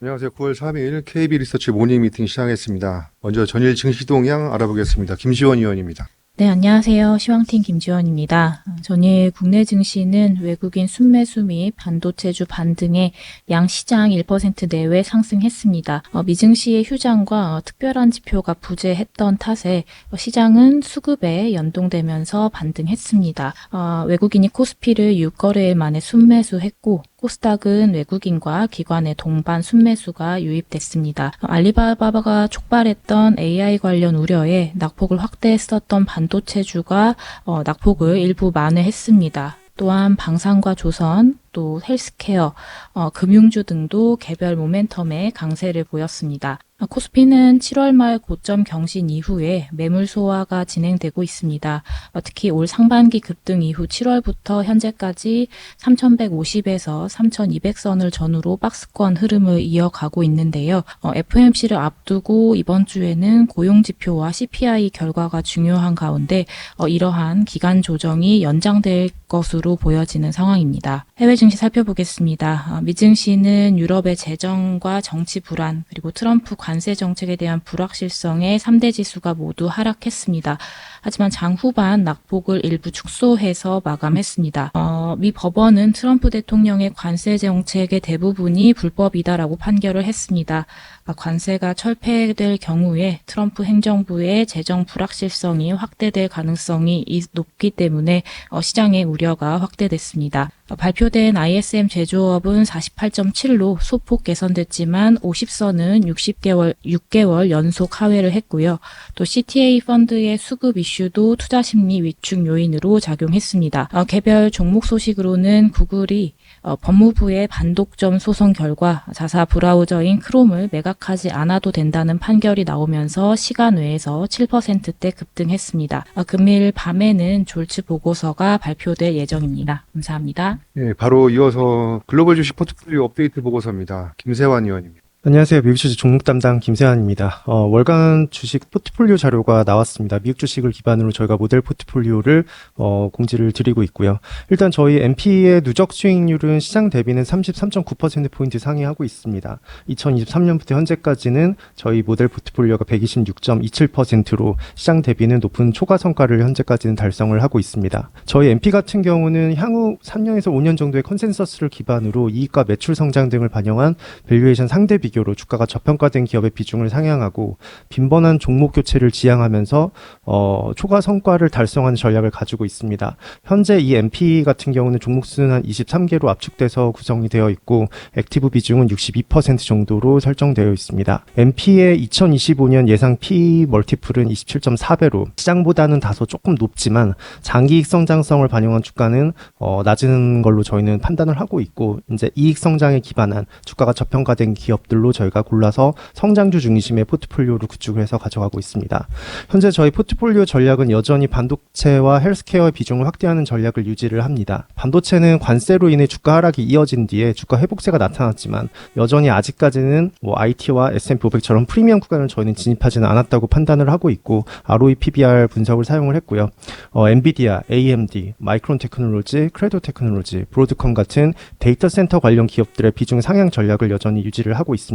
안녕하세요. 9월 3일 KB 리서치 모닝 미팅 시작하겠습니다. 먼저 전일 증시 동향 알아보겠습니다. 김시원 의원입니다. 네, 안녕하세요. 시황팀 김지원입니다. 전일 국내 증시는 외국인 순매수 및 반도체주 반등에 양 시장 1% 내외 상승했습니다. 어, 미증시의 휴장과 어, 특별한 지표가 부재했던 탓에 어, 시장은 수급에 연동되면서 반등했습니다. 어, 외국인이 코스피를 6거래일 만에 순매수했고 코스닥은 외국인과 기관의 동반 순매수가 유입됐습니다. 어, 알리바바가 촉발했던 AI 관련 우려에 낙폭을 확대했었던 반도체주가 어, 낙폭을 일부 만회했습니다. 또한 방산과 조선, 또 헬스케어, 어, 금융주 등도 개별 모멘텀의 강세를 보였습니다. 어, 코스피는 7월 말 고점 경신 이후에 매물 소화가 진행되고 있습니다. 어, 특히 올 상반기 급등 이후 7월부터 현재까지 3,150에서 3,200선을 전후로 박스권 흐름을 이어가고 있는데요. 어, FOMC를 앞두고 이번 주에는 고용 지표와 CPI 결과가 중요한 가운데 어, 이러한 기간 조정이 연장될 것으로 보여지는 상황입니다. 해외 증시 살펴보겠습니다. 어, 미증시는 유럽의 재정과 정치 불안 그리고 트럼프 관세 정책에 대한 불확실성에 3대 지수가 모두 하락했습니다. 하지만 장 후반 낙폭을 일부 축소해서 마감했습니다. 어, 미 법원은 트럼프 대통령의 관세 정책의 대부분이 불법이다라고 판결을 했습니다. 아, 관세가 철폐될 경우에 트럼프 행정부의 재정 불확실성이 확대될 가능성이 이- 높기 때문에 어, 시장의 우려가 확대됐습니다. 어, 발표된 ISM 제조업은 48.7로 소폭 개선됐지만 50선은 60개월 6개월 연속 하회를 했고요. 또 CTA 펀드의 수급 이슈도 투자 심리 위축 요인으로 작용했습니다. 어, 개별 종목 소식으로는 구글이 어, 법무부의 반독점 소송 결과 자사 브라우저인 크롬을 매각하지 않아도 된다는 판결이 나오면서 시간 외에서 7%대 급등했습니다. 어, 금일 밤에는 졸츠 보고서가 발표될 예정입니다. 감사합니다. 예, 바로 이어서 글로벌 주식 포트폴리오 업데이트 보고서입니다. 김세환 의원입니다. 안녕하세요. 미국 주식 종목 담당 김세환입니다. 어, 월간 주식 포트폴리오 자료가 나왔습니다. 미국 주식을 기반으로 저희가 모델 포트폴리오를 어, 공지를 드리고 있고요. 일단 저희 MP의 누적 수익률은 시장 대비는 33.9%포인트 상회하고 있습니다. 2023년부터 현재까지는 저희 모델 포트폴리오가 126.27%로 시장 대비는 높은 초과 성과를 현재까지는 달성을 하고 있습니다. 저희 MP 같은 경우는 향후 3년에서 5년 정도의 컨센서스를 기반으로 이익과 매출 성장 등을 반영한 밸류에이션 상대 비 교로 주가가 저평가된 기업의 비중을 상향하고 빈번한 종목 교체를 지향하면서 어, 초과 성과를 달성하는 전략을 가지고 있습니다. 현재 이 MP 같은 경우는 종목 수는 한 23개로 압축돼서 구성이 되어 있고 액티브 비중은 62% 정도로 설정되어 있습니다. MP의 2025년 예상 P 멀티플은 27.4배로 시장보다는 다소 조금 높지만 장기익 성장성을 반영한 주가는 어, 낮은 걸로 저희는 판단을 하고 있고 이제 이익 성장에 기반한 주가가 저평가된 기업들 로 저희가 골라서 성장주 중심의 포트폴리오를 구축을 해서 가져가고 있습니다. 현재 저희 포트폴리오 전략은 여전히 반도체와 헬스케어의 비중을 확대하는 전략을 유지를 합니다. 반도체는 관세로 인해 주가 하락이 이어진 뒤에 주가 회복세가 나타났지만 여전히 아직까지는 뭐 IT와 S&P 500처럼 프리미엄 구간을 저희는 진입하지는 않았다고 판단을 하고 있고 ROE PBR 분석을 사용을 했고요. 어, 엔비디아, AMD, 마이크론 테크놀로지, 크레도 테크놀로지, 브로드컴 같은 데이터 센터 관련 기업들의 비중 상향 전략을 여전히 유지를 하고 있습니다.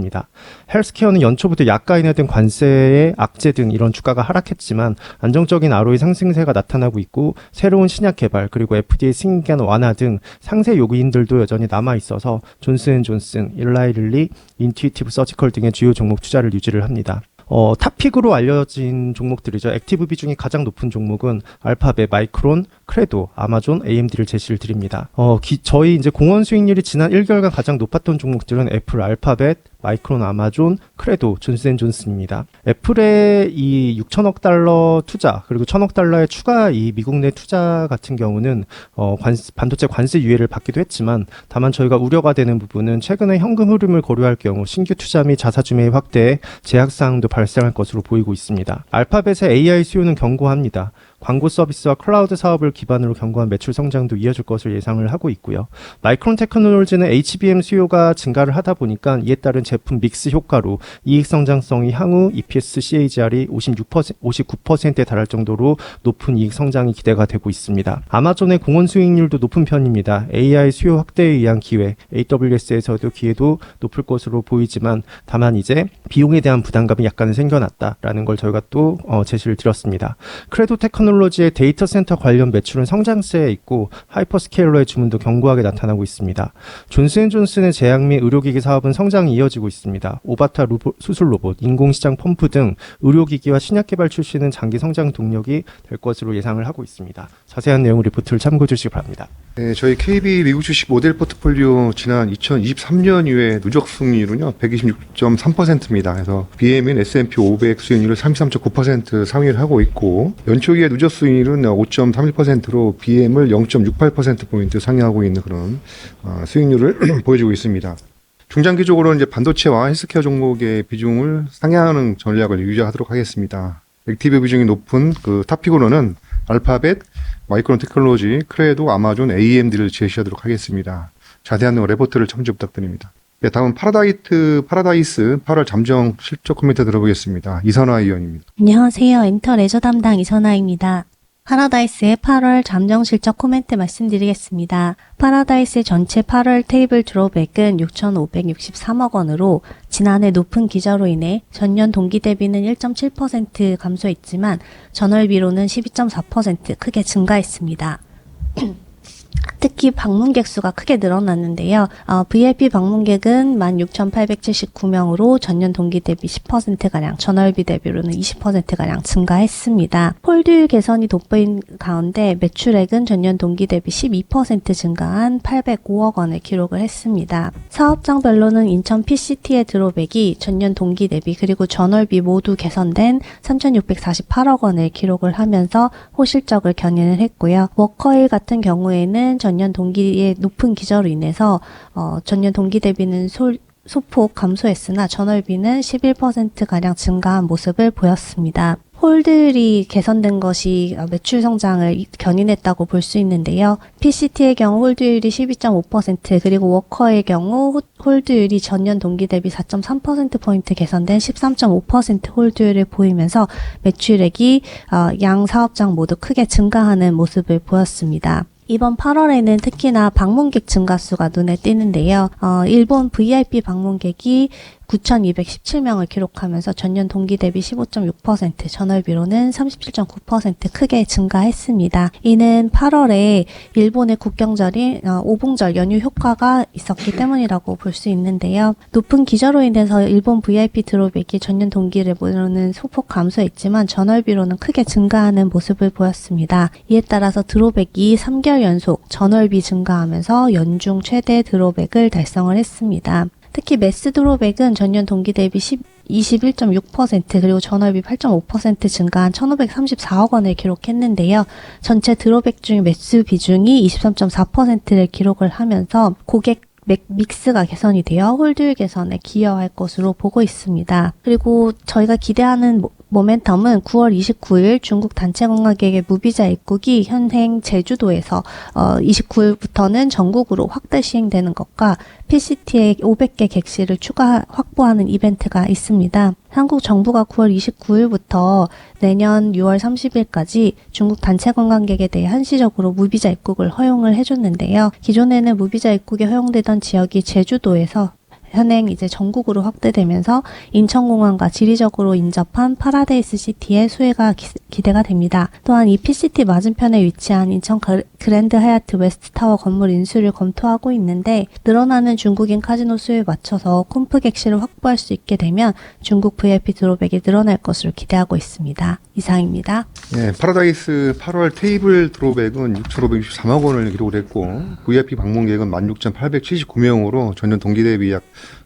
헬스케어는 연초부터 약가인하 등 관세의 악재 등 이런 주가가 하락했지만 안정적인 ROE 상승세가 나타나고 있고 새로운 신약 개발 그리고 FDA 승인기한 완화 등 상세 요인들도 여전히 남아 있어서 존슨앤존슨, 일라이릴리, 인투이티브 서지컬 등의 주요 종목 투자를 유지를 합니다. 어, 탑픽으로 알려진 종목들이죠. 액티브 비중이 가장 높은 종목은 알파벳, 마이크론, 크레도, 아마존, AMD를 제시를 드립니다. 어, 기- 저희 이제 공원 수익률이 지난 1개월간 가장 높았던 종목들은 애플, 알파벳, 마이크론, 아마존, 크레도, 존슨앤존슨입니다. 애플의 이 6천억 달러 투자 그리고 1천억 달러의 추가 이 미국 내 투자 같은 경우는 어, 관- 반도체 관세 유예를 받기도 했지만 다만 저희가 우려가 되는 부분은 최근에 현금 흐름을 고려할 경우 신규 투자 및 자사주 매입 확대에 제약 사항도 발생할 것으로 보이고 있습니다. 알파벳의 AI 수요는 견고합니다. 광고 서비스와 클라우드 사업을 기반으로 견고한 매출 성장도 이어질 것을 예상을 하고 있고요. 마이크론 테크놀로지는 HBM 수요가 증가를 하다 보니까 이에 따른 제품 믹스 효과로 이익 성장성이 향후 EPS CAGR이 56% 59%에 달할 정도로 높은 이익 성장이 기대가 되고 있습니다. 아마존의 공원 수익률도 높은 편입니다. AI 수요 확대에 의한 기회, AWS에서도 기회도 높을 것으로 보이지만 다만 이제 비용에 대한 부담감이 약간은 생겨났다라는 걸 저희가 또 어, 제시를 드렸습니다. 크레도 테크놀 로지의 데이터 센터 관련 매출은 성장세에 있고 하이퍼스케일러의 주문도 견고하게 나타나고 있습니다. 존스앤존슨의 제약 및 의료기기 사업은 성장이 이어지고 있습니다. 오바타 로봇, 수술 로봇, 인공시장 펌프 등 의료기기와 신약 개발 출시는 장기 성장 동력이 될 것으로 예상을 하고 있습니다. 자세한 내용 리포트를 참고해 주시기 바랍니다. 네, 저희 KB 미국 주식 모델 포트폴리오 지난 2023년 이후에 누적 수익률은요 126.3%입니다. 그래서 BM인 S&P 500 수익률을 33.9% 상위를 하고 있고 연초기의 누적 수익률은 5.31%로 BM을 0.68% 포인트 상회하고 있는 그런 어, 수익률을 보여주고 있습니다. 중장기적으로는 이제 반도체와 헬스케어 종목의 비중을 상향하는 전략을 유지하도록 하겠습니다. 액티브 비중이 높은 그 탑픽으로는 알파벳, 마이크론 테크놀로지, 크레도, 아마존, AMD를 제시하도록 하겠습니다. 자세한 레포트를 첨지 부탁드립니다. 네, 다음 파라다이트, 파라다이스 8월 잠정 실적 코멘트 들어보겠습니다. 이선화 의원입니다. 안녕하세요. 엔터 레저 담당 이선아입니다. 파라다이스의 8월 잠정 실적 코멘트 말씀드리겠습니다. 파라다이스의 전체 8월 테이블 드로백은 6,563억 원으로 지난해 높은 기저로 인해 전년 동기 대비는 1.7% 감소했지만 전월비로는 12.4% 크게 증가했습니다. 특히 방문객 수가 크게 늘어났는데요. 어, VIP 방문객은 16,879명으로 전년 동기 대비 10%가량, 전월비 대비로는 20%가량 증가했습니다. 홀드율 개선이 돋보인 가운데 매출액은 전년 동기 대비 12% 증가한 805억 원을 기록을 했습니다. 사업장별로는 인천 PCT의 드로백이 전년 동기 대비 그리고 전월비 모두 개선된 3,648억 원을 기록을 하면서 호실적을 견인을 했고요. 워커힐 같은 경우에는 전년 동기의 높은 기저로 인해서 어, 전년 동기 대비는 솔, 소폭 감소했으나 전월비는 11%가량 증가한 모습을 보였습니다. 홀들이 개선된 것이 어, 매출 성장을 견인했다고 볼 수 있는데요. PCT의 경우 홀드율이 12.5% 그리고 워커의 경우 호- 홀드율이 전년 동기 대비 4.3%포인트 개선된 13.5% 홀드율을 보이면서 매출액이 어, 양 사업장 모두 크게 증가하는 모습을 보였습니다. 이번 8월에는 특히나 방문객 증가 수가 눈에 띄는데요. 어, 일본 VIP 방문객이 9,217명을 기록하면서 전년 동기 대비 15.6%, 전월비로는 37.9% 크게 증가했습니다. 이는 8월에 일본의 국경절인 어, 오봉절 연휴 효과가 있었기 때문이라고 볼 수 있는데요. 높은 기저로 인해서 일본 VIP 드롭백이 전년 동기를 소폭 감소했지만 전월비로는 크게 증가하는 모습을 보였습니다. 이에 따라서 드롭백이 3개월 연속 전월비 증가하면서 연중 최대 드롭백을 달성을 했습니다. 특히 매스 드로백은 전년 동기 대비 10, 21.6% 그리고 전월비 8.5% 증가한 1,534억 원을 기록했는데요. 전체 드로백 중 매수 비중이 23.4%를 기록을 하면서 고객 맥- 믹스가 개선이 되어 홀드율 개선에 기여할 것으로 보고 있습니다. 그리고 저희가 기대하는 모- 모멘텀은 9월 29일 중국 단체 관광객의 무비자 입국이 현행 제주도에서 어, 29일부터는 전국으로 확대 시행되는 것과 PCT의 500개 객실을 추가 확보하는 이벤트가 있습니다. 한국 정부가 9월 29일부터 내년 6월 30일까지 중국 단체 관광객에 대해 한시적으로 무비자 입국을 허용을 해줬는데요. 기존에는 무비자 입국이 허용되던 지역이 제주도에서 현행 이제 전국으로 확대되면서 인천공항과 지리적으로 인접한 파라데이스 시티의 수혜가 기, 기대가 됩니다. 또한 이 PCT 맞은편에 위치한 인천 그- 그랜드 하얏트 웨스트 타워 건물 인수를 검토하고 있는데 늘어나는 중국인 카지노 수요에 맞춰서 콤프 객실을 확보할 수 있게 되면 중국 VIP 드로백이 늘어날 것으로 기대하고 있습니다. 이상입니다. 네, 파라다이스 8월 테이블 드로백은 6,563억 원을 기록을 했고 VIP 방문객은 16,879명으로 전년 동기 대비 약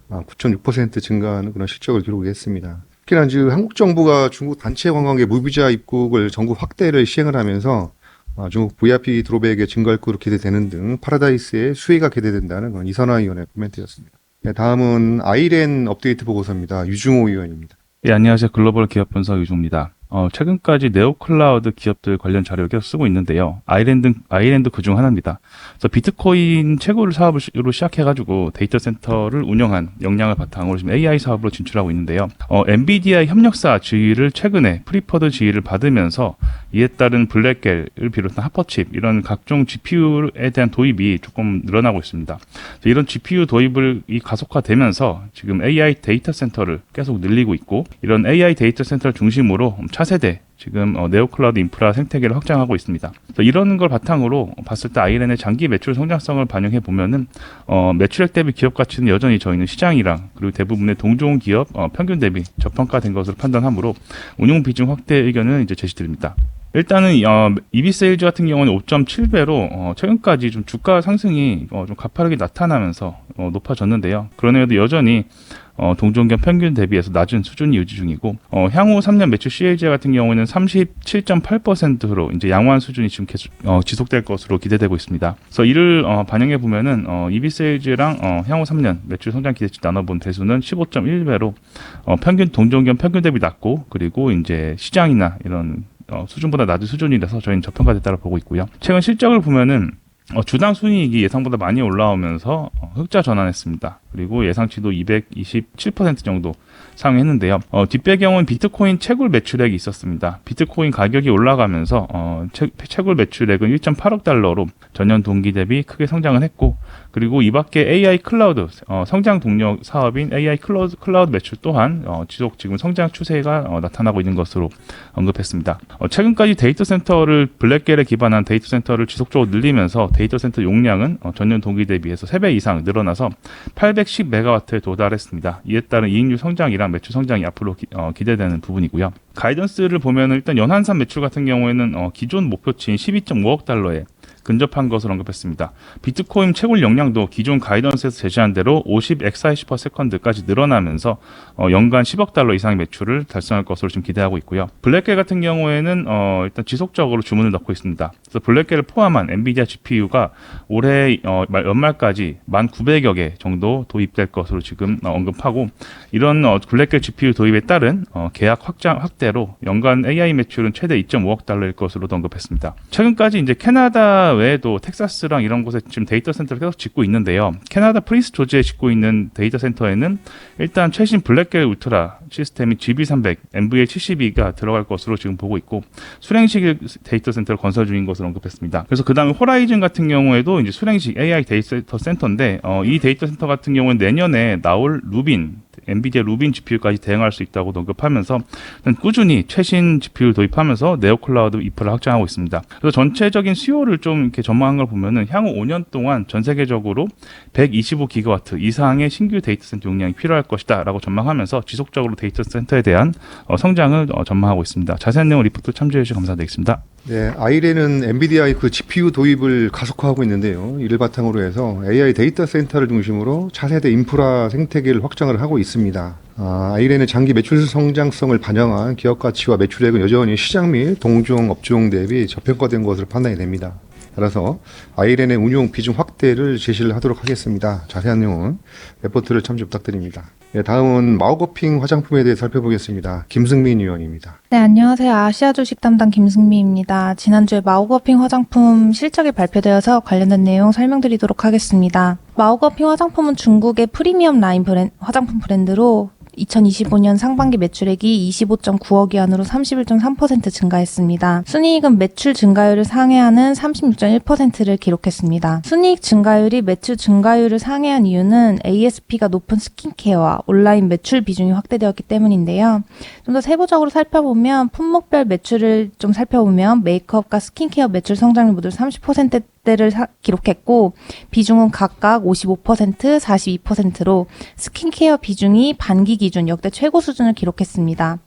9.6% 증가하는 그런 실적을 기록했습니다. 특히나 이제 한국 정부가 중국 단체 관광객 무비자 입국을 전국 확대를 시행을 하면서 아, 중국 VIP 드로백의 증가할 것으로 기대되는 등 파라다이스의 수혜가 기대된다는 그런 이선화 의원의 코멘트였습니다. 네, 다음은 아이렌 업데이트 보고서입니다. 유중호 의원입니다. 예, 안녕하세요. 글로벌 기업 분석 유종입니다. 어, 최근까지 네오클라우드 기업들 관련 자료를 계속 쓰고 있는데요. 아이랜드, 아이랜드 그중 하나입니다. 그래서 비트코인 채굴 사업으로 시작해가지고 데이터 센터를 운영한 역량을 바탕으로 지금 AI 사업으로 진출하고 있는데요. 어, 엔비디아 협력사 지위를 최근에 프리퍼드 지위를 받으면서 이에 따른 블랙겔을 비롯한 하퍼칩 이런 각종 GPU에 대한 도입이 조금 늘어나고 있습니다. 이런 GPU 도입을 이 가속화되면서 지금 AI 데이터 센터를 계속 늘리고 있고 이런 AI 데이터 센터를 중심으로 차세대 지금 어, 네오클라우드 인프라 생태계를 확장하고 있습니다. 이런 걸 바탕으로 봤을 때 아이랜의 장기 매출 성장성을 반영해 보면은 어, 매출액 대비 기업 가치는 여전히 저희는 시장이랑 그리고 대부분의 동종 기업 어, 평균 대비 저평가된 것으로 판단하므로 운용 비중 확대 의견은 이제 제시드립니다. 일단은 어, EB 세일즈 같은 경우는 5.7배로 어, 최근까지 좀 주가 상승이 어, 좀 가파르게 나타나면서 어, 높아졌는데요. 그런데도 여전히 어, 동종견 평균 대비해서 낮은 수준이 유지 중이고 어, 향후 3년 매출 CAG 같은 경우에는 37.8%로 이제 양호한 수준이 지금 계속 어, 지속될 것으로 기대되고 있습니다. 그래서 이를 어, 반영해 보면은 어, EB 세일즈랑 어, 향후 3년 매출 성장 기대치 나눠본 대수는 15.1배로 어, 평균 동종견 평균 대비 낮고 그리고 이제 시장이나 이런 어, 수준보다 낮은 수준이라서 저희는 저평가됐다고 보고 있고요. 최근 실적을 보면은 어, 주당 순이익이 예상보다 많이 올라오면서 어, 흑자 전환했습니다. 그리고 예상치도 227% 정도 상회했는데요. 어, 뒷배경은 비트코인 채굴 매출액이 있었습니다. 비트코인 가격이 올라가면서 어, 채, 채굴 매출액은 1.8억 달러로 전년 동기 대비 크게 성장을 했고 그리고 이 밖에 AI 클라우드 어, 성장 동력 사업인 AI 클라우드, 클라우드 매출 또한 어, 지속 지금 성장 추세가 어, 나타나고 있는 것으로 언급했습니다. 어, 최근까지 데이터 센터를 블랙겔에 기반한 데이터 센터를 지속적으로 늘리면서 데이터 센터 용량은 어, 전년 동기 대비해서 3배 이상 늘어나서 810메가와트에 도달했습니다. 이에 따른 이익률 성장이랑 매출 성장이 앞으로 기, 어, 기대되는 부분이고요. 가이던스를 보면 일단 연한산 매출 같은 경우에는 어, 기존 목표치인 12.5억 달러에 근접한 것을 언급했습니다. 비트코인 채굴 용량도 기존 가이던스에서 제시한 대로 50 엑사이시 퍼 세컨드까지 늘어나면서 어, 연간 10억 달러 이상의 매출을 달성할 것으로 지금 기대하고 있고요. 블랙겔 같은 경우에는 어, 일단 지속적으로 주문을 넣고 있습니다. 그래서 블랙겔을 포함한 엔비디아 GPU가 올해 어, 말- 연말까지 1,900여 개 정도 도입될 것으로 지금 어, 언급하고 이런 어, 블랙겔 GPU 도입에 따른 어, 계약 확장 확대로 연간 AI 매출은 최대 2.5억 달러일 것으로도 언급했습니다. 최근까지 이제 캐나다 외에도 텍사스랑 이런 곳에 지금 데이터 센터를 계속 짓고 있는데요. 캐나다 프린스 조지에 짓고 있는 데이터 센터에는 일단 최신 블랙겔 울트라 시스템이 GB300, NVL72가 들어갈 것으로 지금 보고 있고 수랭식 데이터 센터를 건설 중인 것으로 언급했습니다. 그래서 그 다음에 호라이즌 같은 경우에도 이제 수랭식 AI 데이터 센터인데 어, 이 데이터 센터 같은 경우는 내년에 나올 루빈 엔비디아 루빈 GPU까지 대응할 수 있다고 언급하면서 꾸준히 최신 GPU를 도입하면서 네오클라우드 인프라를 확장하고 있습니다. 그래서 전체적인 수요를 좀 이렇게 전망한 걸 보면은 향후 5년 동안 전 세계적으로 125기가와트 이상의 신규 데이터 센터 용량이 필요할 것이다라고 전망하면서 지속적으로 데이터 센터에 대한 어, 성장을 어, 전망하고 있습니다. 자세한 내용 리포트 참조해 주셔서 감사드리겠습니다. 네, 아이레는 엔비디아의 그 GPU 도입을 가속화하고 있는데요. 이를 바탕으로 해서 AI 데이터 센터를 중심으로 차세대 인프라 생태계를 확장을 하고 있습니다. 아, 아이레는 장기 매출 성장성을 반영한 기업 가치와 매출액은 여전히 시장 및 동종 업종 대비 저평가된 것으로 판단이 됩니다. 따라서 아이렌의 운용 비중 확대를 제시를 하도록 하겠습니다. 자세한 내용은 레포트를 참조 부탁드립니다. 네, 다음은 마우거핑 화장품에 대해 살펴보겠습니다. 김승민 의원입니다. 네, 안녕하세요. 아시아 주식 담당 김승미입니다. 지난주에 마우거핑 화장품 실적이 발표되어서 관련된 내용 설명드리도록 하겠습니다. 마우거핑 화장품은 중국의 프리미엄 라인 브랜, 화장품 브랜드로 2025년 상반기 매출액이 25.9억 위안으로 31.3% 증가했습니다. 순이익은 매출 증가율을 상회하는 36.1%를 기록했습니다. 순이익 증가율이 매출 증가율을 상회한 이유는 ASP가 높은 스킨케어와 온라인 매출 비중이 확대되었기 때문인데요. 좀 더 세부적으로 살펴보면 품목별 매출을 좀 살펴보면 메이크업과 스킨케어 매출 성장률 모두 30% 대를 기록했고 비중은 각각 55%, 42%로 스킨케어 비중이 반기 기준 역대 최고 수준을 기록했습니다.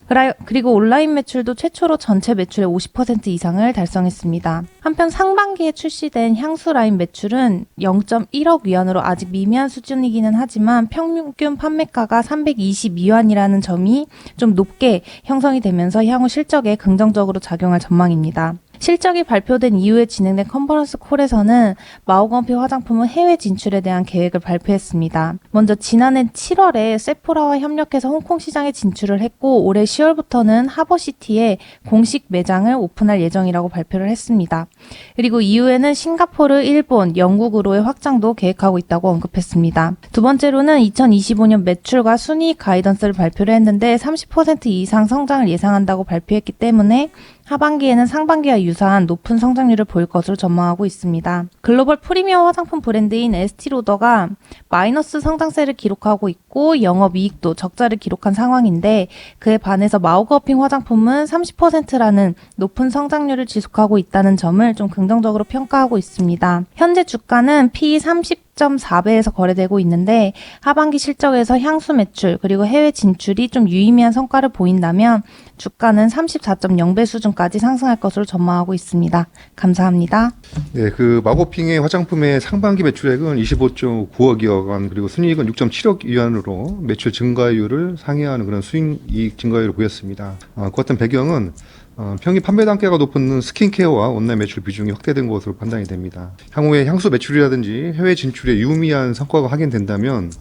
그리고 온라인 매출도 최초로 전체 매출의 50% 이상을 달성했습니다. 한편 상반기에 출시된 향수 라인 매출은 0.1억 위안으로 아직 미미한 수준이기는 하지만 평균 판매가가 322위안이라는 점이 좀 높게 형성이 되면서 향후 실적에 긍정적으로 작용할 전망입니다. 실적이 발표된 이후에 진행된 컨퍼런스 콜에서는 마오건피 화장품은 해외 진출에 대한 계획을 발표했습니다. 먼저 지난해 7월에 세포라와 협력해서 홍콩 시장에 진출을 했고 올해 10월부터는 하버시티에 공식 매장을 오픈할 예정이라고 발표를 했습니다. 그리고 이후에는 싱가포르, 일본, 영국으로의 확장도 계획하고 있다고 언급했습니다. 두 번째로는 2025년 매출과 순이익 가이던스를 발표를 했는데 30% 이상 성장을 예상한다고 발표했기 때문에 하반기에는 상반기와 유사한 높은 성장률을 보일 것으로 전망하고 있습니다. 글로벌 프리미엄 화장품 브랜드인 에스티로더가 마이너스 성장세를 기록하고 있고 영업이익도 적자를 기록한 상황인데 그에 반해서 마우거핑 화장품은 30%라는 높은 성장률을 지속하고 있다는 점을 좀 긍정적으로 평가하고 있습니다. 현재 주가는 P 30.4배에서 거래되고 있는데 하반기 실적에서 향수 매출 그리고 해외 진출이 좀 유의미한 성과를 보인다면 주가는 34.0배 수준까지 상승할 것으로 전망하고 있습니다. 감사합니다. 네, 그 마고핑의 화장품의 상반기 매출액은 25.9억여 원, 그리고 순이익은 6.7억 위안으로 매출 증가율을 상회하는 그런 수익이익 증가율을 보였습니다. 어, 그 어떤 배경은 어, 평균 판매 단가가 높은 스킨케어와 온라인 매출 비중이 확대된 것으로 판단이 됩니다. 향후에 향수 매출이라든지 해외 진출에 유의미한 성과가 확인된다면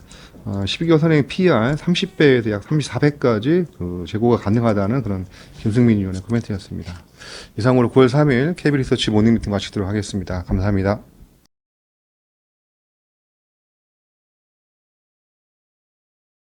어, 12개월 선행 PR 30배에서 약 34배까지 그 재고가 가능하다는 그런 김승민 의원의 코멘트였습니다. 이상으로 9월 3일 KB 리서치 모닝 미팅 마치도록 하겠습니다. 감사합니다.